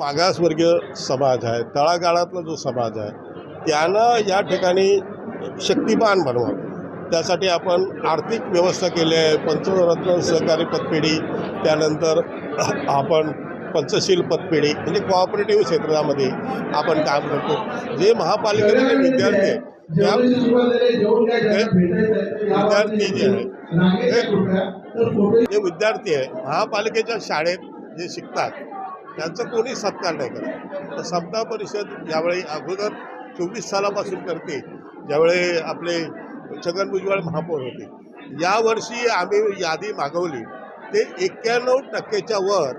मागासवर्गीय समाज आहे तळागाळातला जो समाज आहे त्यानं या ठिकाणी शक्तिमान बनवावं त्यासाठी आपण आर्थिक व्यवस्था केली आहे पंचरत्न सहकारी पतपेढी त्यानंतर आपण पंचशील पतपेढी म्हणजे कोऑपरेटिव्ह क्षेत्रामध्ये आपण काम करतो. जे महापालिकेचे विद्यार्थी आहेत त्या विद्यार्थी जे आहे जे विद्यार्थी आहे महापालिकेच्या शाळेत जे शिकतात त्यांचं कोणी सत्कार नाही करत. तर समता परिषद यावेळी अगोदर चोवीस सालापासून करते ज्यावेळी आपले छगन भुजबळ महापौर होते. यावर्षी आम्ही यादी मागवली. ते एक्क्याण्णव टक्क्याच्या वर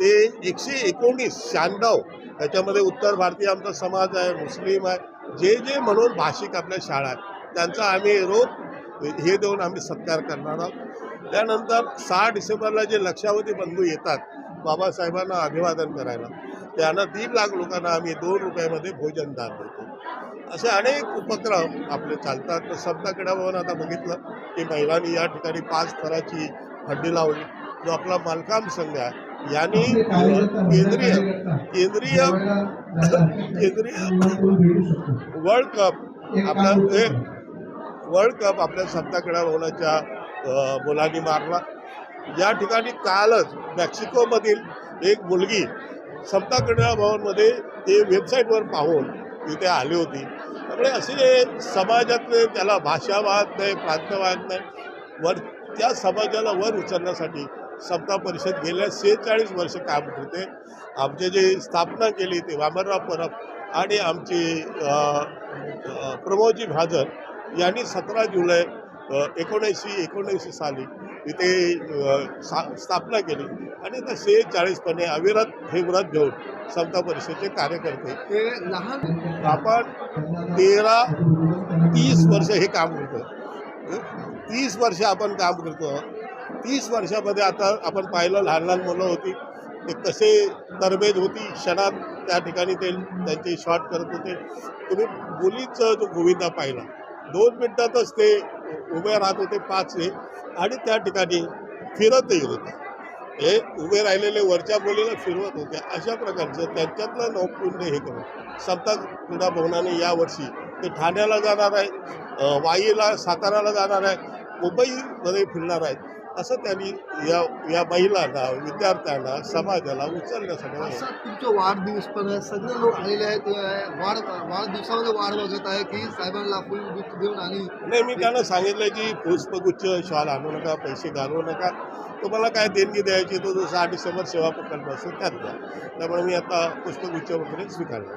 ते एकशे एकोणीस शहाण्णव त्याच्यामध्ये उत्तर भारतीय आमचा समाज आहे मुस्लिम आहे जे जे म्हणून भाषिक आपल्या शाळा आहेत त्यांचा आम्ही रोज हे देऊन आम्ही सत्कार करणार आहोत. त्यानंतर सहा डिसेंबरला जे लक्षावधी बंधू येतात बाबासाहेबांना अभिवादन करायला. त्यांना दीड लाख लोकांना आम्ही दोन रुपयामध्ये भोजन दान देतो. असे अनेक उपक्रम आपले चालतात. तर समता क्रीडा भवन आता बघितलं की महिलांनी या ठिकाणी पाच थराची हड्डी लावली. जो आपला मालकाम संघ आहे यांनी केंद्रीय केंद्रीय केंद्रीय वर्ल्ड कप आपला एक वर्ल्ड कप आपल्या सत्ता क्रीडा भवनाच्या मुलांनी मारला. या ठिकाणी कालच मेक्सिकोमधील एक मुलगी समता क्रीडा भवनमध्ये ते वेबसाईटवर पाहून तिथे आली होती. त्यामुळे असे समाजातले त्याला भाषावाद नाही प्रांतवाद नाही वर त्या समाजाला वर उचलण्यासाठी समता परिषद गेल्या सेहेचाळीस वर्ष काम करते. आमचे जे स्थापना केली ते वामनराव परब आणि आमचे प्रमोदजी भाजर यांनी सतरा जुलै एकोणऐंशी एकोणऐंशी साली इथे सा स्थापना केली. आणि आता सेहेचाळीसपणे अविरत हे व्रत घेऊन समता परिषदेचे कार्यकर्ते ते लहान आपण तेरा तीस वर्ष हे काम करतो. तीस वर्ष आपण काम करतो. तीस वर्षामध्ये आता आपण पाहिलं लहान लहान मुलं होती. ते कसे तरबेज होती क्षणात त्या ठिकाणी ते त्यांचे शॉट करत होते. तुम्ही मुलीचं जो गोविंदा पाहिला दोन मिनटातच ते उभे राहत होते पाच हे. आणि त्या ठिकाणी फिरतही होते. हे उभे राहिलेले वरच्या मुलीला फिरवत होते. अशा प्रकारचं त्यांच्यातलं नौपुण्य हे करून समता क्रीडा भवनाने यावर्षी ते ठाण्याला जाणार आहे वाईला साताराला जाणार आहे. मुंबईमध्ये फिरणार आहेत असं त्यांनी या या महिलांना विद्यार्थ्यांना समाजाला उचलण्यासाठी असं तुमचे वाढदिवस पण आहे. सगळे लोक आलेले आहेत. वाढ वाढदिवसामध्ये वाढ बघत आहे की साहेबांना फुल गिफ्ट देऊन आणि नाही मी त्यांना सांगितलं की पुष्पगुच्छ शॉल आणू नका पैसे घालवू नका. तुम्हाला काय देणगी द्यायची तो जो सहा डिसेंबर सेवा प्रकल्प असतो त्यात द्या. त्यामुळे मी आता पुष्पगुच्छ वगैरे स्वीकारला